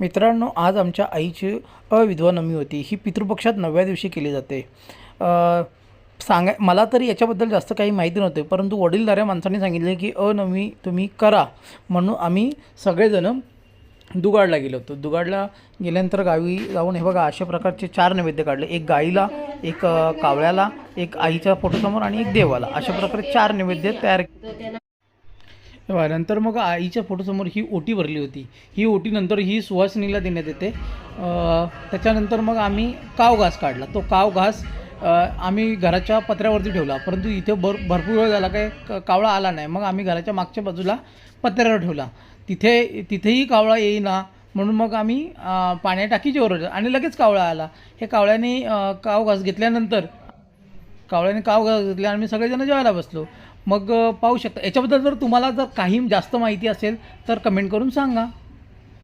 मित्रांनो आज आमच्या आईची अविधवा नमी होती. ही पितृपक्षात नवव्या दिवशी केली जाते. सांगा मला तरी याच्याबद्दल जास्त काही माहिती नव्हते परंतु वडीलधाऱ्या माणसांनी सांगितले की अनमी तुम्ही करा. म्हणून आम्ही सगळेजणं दुगाडला गेलो होतो. दुगाडला गेल्यानंतर गावी जाऊन हे बघा अशा प्रकारचे चार नैवेद्य काढले. एक गाईला एक कावळ्याला एक आईच्या फोटोसमोर आणि एक देवाला. अशा प्रकारे चार नैवेद्य तयार तेव्हा नंतर मग आईच्या फोटोसमोर ही ओटी भरली होती. ही ओटी नंतर ही सुहासिनीला देण्यात येते. त्याच्यानंतर मग आम्ही काव घास काढला. तो काव घास आम्ही घराच्या पत्र्यावरती ठेवला. परंतु इथे भर भरपूर वेळ झाला काय कावळा आला नाही. मग आम्ही घराच्या मागच्या बाजूला पत्र्यावर ठेवला. तिथे तिथेही कावळा येईना. म्हणून मग आम्ही पाण्या टाकीची ओरडलं आणि लगेच कावळा आला. हे कावळ्याने काव घास घेतल्यानंतर कावळ्याने काव घेतले आणि आम्ही सगळेजण जेवायला बसलो. मग पाहू शकता. याच्याबद्दल जर तुम्हाला जर काही जास्त माहिती असेल तर कमेंट करून सांगा.